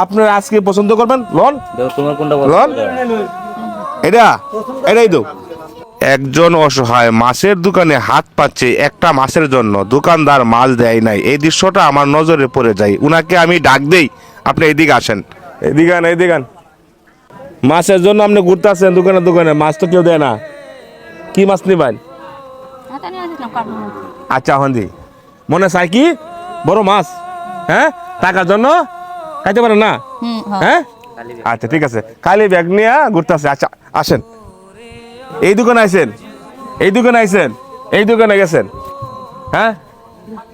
আপনার আজকে পছন্দ করবেন? লন? তোমার কোনটা লন? এটা? এটাই তো একজন অসহায় মাছের দোকানে হাত পাচ্ছে একটা মাছের জন্য। দোকানদার মাছ দেয় নাই। এই দৃশ্যটা আমার নজরে পড়ে যায়। উনাকে আমি ডাক দেই। আপনি এদিকে আসেন। এদিকে আন এদিকে আন। মাছের জন্য আপনি ঘুরতে আসছেন দোকানে দোকানে। মাছ তো কেউ দেয় না। কি মাছ নিবেন? আচ্ছা হন্দি মনে চাই কি? বড় মাছ। হ্যাঁ? টাকার জন্য? খাইতে পারেন না? হ্যাঁ? আচ্ছা ঠিক আছে। খালি ব্যাগ নিয়ে ঘুরতে আসে আচ্ছা আসেন। এই দোকানে আইসেন এই দোকানে আইসেন এই দোকানে গেছেন? হ্যাঁ?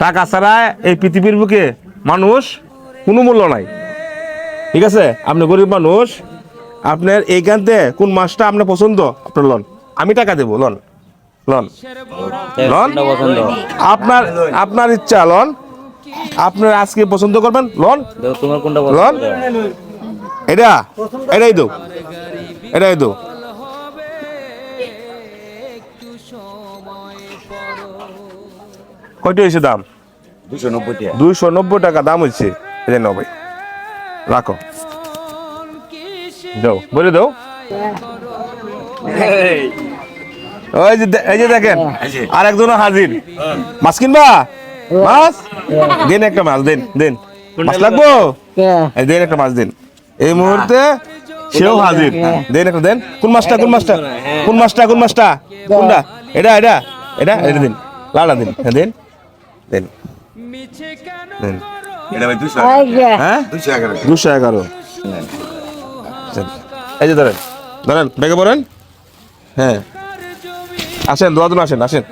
টাকা ছাড়া এই পৃথিবীর বুকে মানুষ কোনো মূল্য নাই। ঠিক আছে? আপনি গরিব মানুষ। আপনার এইখানতে কোন মাছটা আপনার পছন্দ? আপনার লন। আমি টাকা দেবো লন। লন। লন? পছন্দ। আপনার আপনার ইচ্ছা লন। আপনার আজকে পছন্দ করবেন? লন? তোমার কোনটা লন? এটা? এটাই দো। এটাই দো। কয়টা হয়েছে দাম? দুশো নব্বই টাকা। দুইশো নব্বই টাকা দাম হচ্ছে এটা নাও ভাই। রাখো। যাও বলে দাও। ওই যে এই যে দেখেন। আর একজন হাজির। মাছ কিনবা মাছ দেন একটা মাছ দেন দেন। মাছ লাগবো? এই একটা মাছ দেন। এই মুহূর্তে সেও হাজির। দেন একটা দেন। কোন মাছটা কোন মাছটা? কোন মাছটা কোন মাছটা? কোনটা? এটা এটা। এটা এটা দিন। লালা দিন। হ্যাঁ দেন। দেন। দেন। এটা ভাই দুশো হ্যাঁ? দুশো এগারো। দুশো এগারো। আচ্ছা, এই যে ধরেন। ধরেন ব্যাগে পড়েন। হ্যাঁ। আসেন দোয়া দিন আসেন আসেন।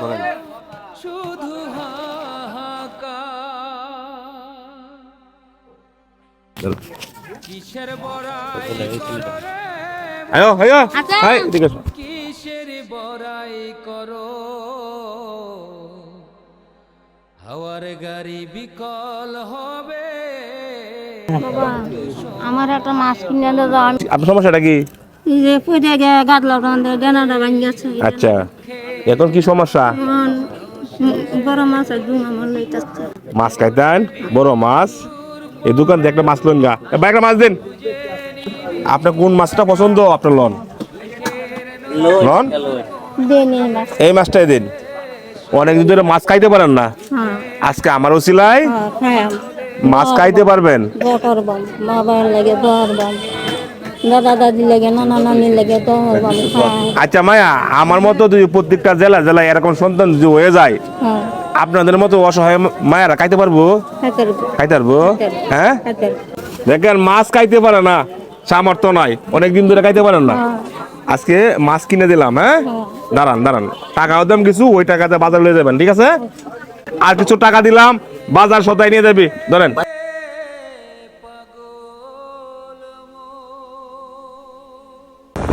তো। শুধু হাহাকার। কিসের বড়াই করো রে আয়ো আয়ো। আচ্ছা। হাই এদিকে কিসের বড়াই করো? হাওয়ার গাড়ি বিকল হবে। আমার একটা মাছ কিনে দাও আমি আপনার সমস্যাটা কি? এই যে পুজো গে গাদলা রান্ধে ডেনাটা ভাঙি গেছে আচ্ছা। এখন কি সমস্যা? বড় মাছ আমার লইতেছে মাছ খাইতেন বড় মাছ। এই দোকান দিয়ে একটা মাছ লন গা। ভাই একটা মাছ দিন। আপনার কোন মাছটা পছন্দ আপনার লন? লন? দেনি মাছ। এই মাছটাই দিন। অনেকদিন ধরে মাছ খাইতে পারেন না। হ্যাঁ। আজকে আমার ওসিলায় হ্যাঁ মাছ খাইতে পারবেন? বটর বাম বাবার লাগে দর বাম। দাদা দাদি লাগে নানা নানি লাগে দর আচ্ছা মায়া আমার মতো যদি প্রত্যেকটা জেলা জেলায় এরকম সন্তান যদি হয়ে যায় হ্যাঁ। আপনাদের মতো অসহায় মায়েরা খাইতে পারব? খাইতে পারব। হ্যাঁ? দেখেন মাছ খাইতে পারে না সামর্থ্য নাই। অনেকদিন ধরে খাইতে পারেন না। আজকে মাছ কিনে দিলাম হ্যাঁ? দাঁড়ান দাঁড়ান। টাকাও দাম কিছু ওই টাকাতে বাজার নিয়ে যাবেন ঠিক আছে? আর কিছু টাকা দিলাম বাজার সদাই নিয়ে যাবি ধরেন।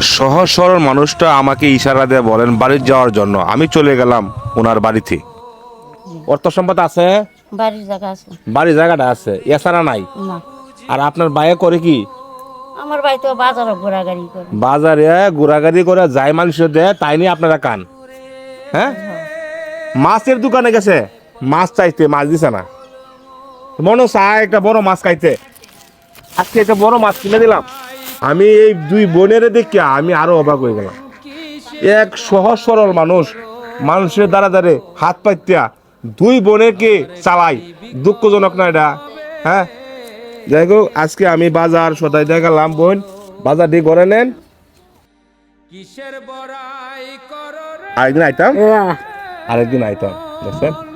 সহজ সরল মানুষটা আমাকে ইশারা দিয়ে বলেন বাড়ি যাওয়ার জন্য। আমি চলে গেলাম ওনার বাড়িতে। অর্থ সম্পদ আছে? বাড়ির জায়গা আছে। বাড়ি জায়গাটা আছে এছাড়া নাই? না। আর আপনার বাইরে করে কি? আমার বাড়িতে বাজারে ঘোরাগাড়ি করে। বাজারে ঘোরাঘুরি করে যাই মানুষ দেয় তাই নিয়ে আপনারা কান। হ্যাঁ। মাছের দোকানে গেছে? মাছ চাইতে মাছ দিছে না। মনে চায় একটা বড় মাছ খাইতে আজকে একটা বড় মাছ কিনে দিলাম। আমি এই দুই বোনের দেখে আমি আরও অবাক হয়ে গেলাম। এক সহজ সরল মানুষ মানুষের দ্বারা দ্বারে হাত পাইতিয়া দুই বোনেরকে চালাই। দুঃখজনক না এটা? হ্যাঁ? যাই হোক আজকে আমি বাজার সদাই দেখালাম বোন। বাজার দিয়ে করে নেন আরেকদিন আইতাম। আরেকদিন আইতাম দেখছেন?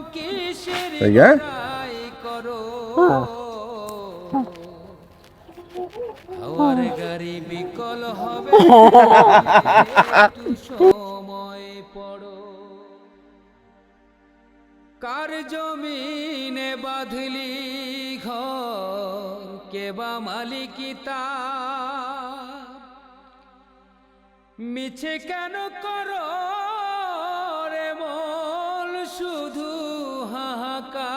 সময় পড়ো কার জমিনে বাঁধলি ঘর কেবা মালিকি তার মিছে কেন করো রে মল শুধু আকা